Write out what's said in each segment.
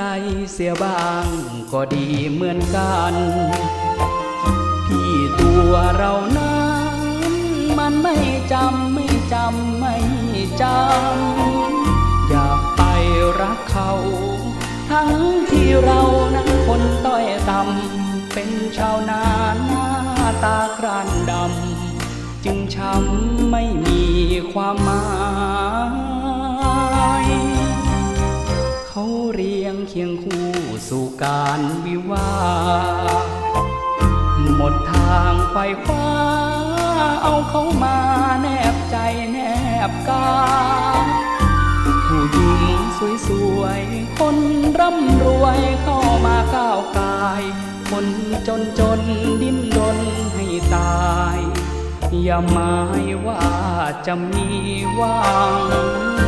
ใจเสียบ้างก็ดีเหมือนกัน ที่ตัวเรานั้นมันไม่จำไม่จำไม่จำอยากไปรักเขา ทั้งที่เรานั้นคนต้อยต่ำเป็นชาวนาหน้าตากรานดำจึงช้ำไม่มีความหมาย คียงคู่สู่การวิวาหมดทางไฟคว้า เอาเขามาแนบใจแนบกายผู้หญิงสวยๆ คนร่ำรวยเข้ามาก้าวกาย คนจนจนๆดิ้นรนให้ตาย อย่าหมายว่าจะมีหวัง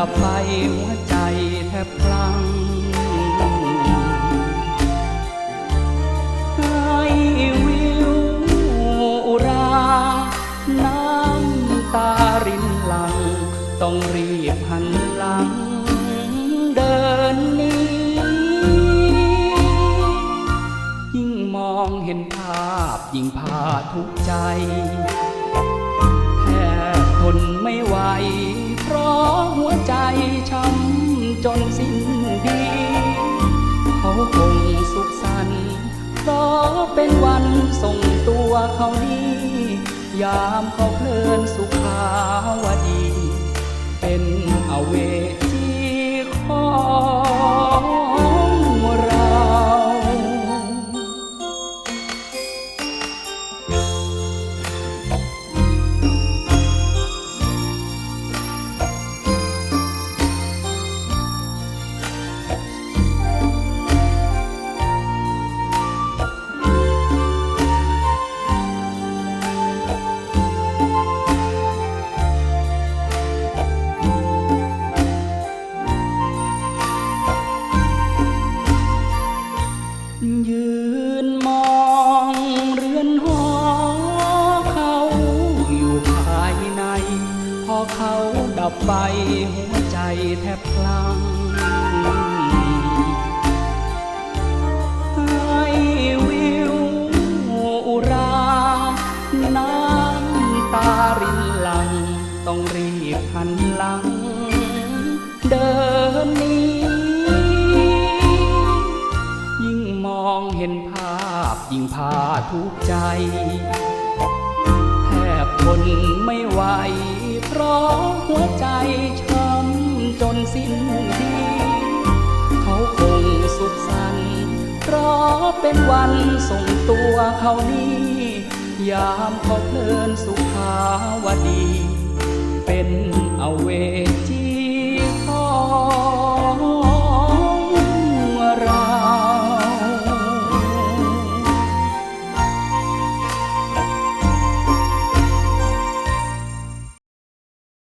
ดับไฟหัวใจแทบพลังให้วิวอุรา น้ำตารินหลัง ต้องรีบหันหลัง เดินนี้ ยิ่งมองเห็นภาพยิ่งพาทุกใจ จนสิ้นดี เขาคงสุขสันต์เพราะเป็นวันส่งตัวเขานี้ ยามเขาเพลินสุขาวดี เป็นอเวับไฟหัวใจแทบพลังให้วิวอุรา น้ำตารินหลัง ต้องรีบหันหลัง เดินนี้ ยิ่งมองเห็นภาพยิ่งพาทุกใจ ทนไม่ไหว เพราะหัวใจช้ำจนสิ้นดี เขาคงสุขสันต์เพราะเป็นวันส่งตัวเขานี้ ยามเขาเพลินสุขาวดี เป็นเอาเว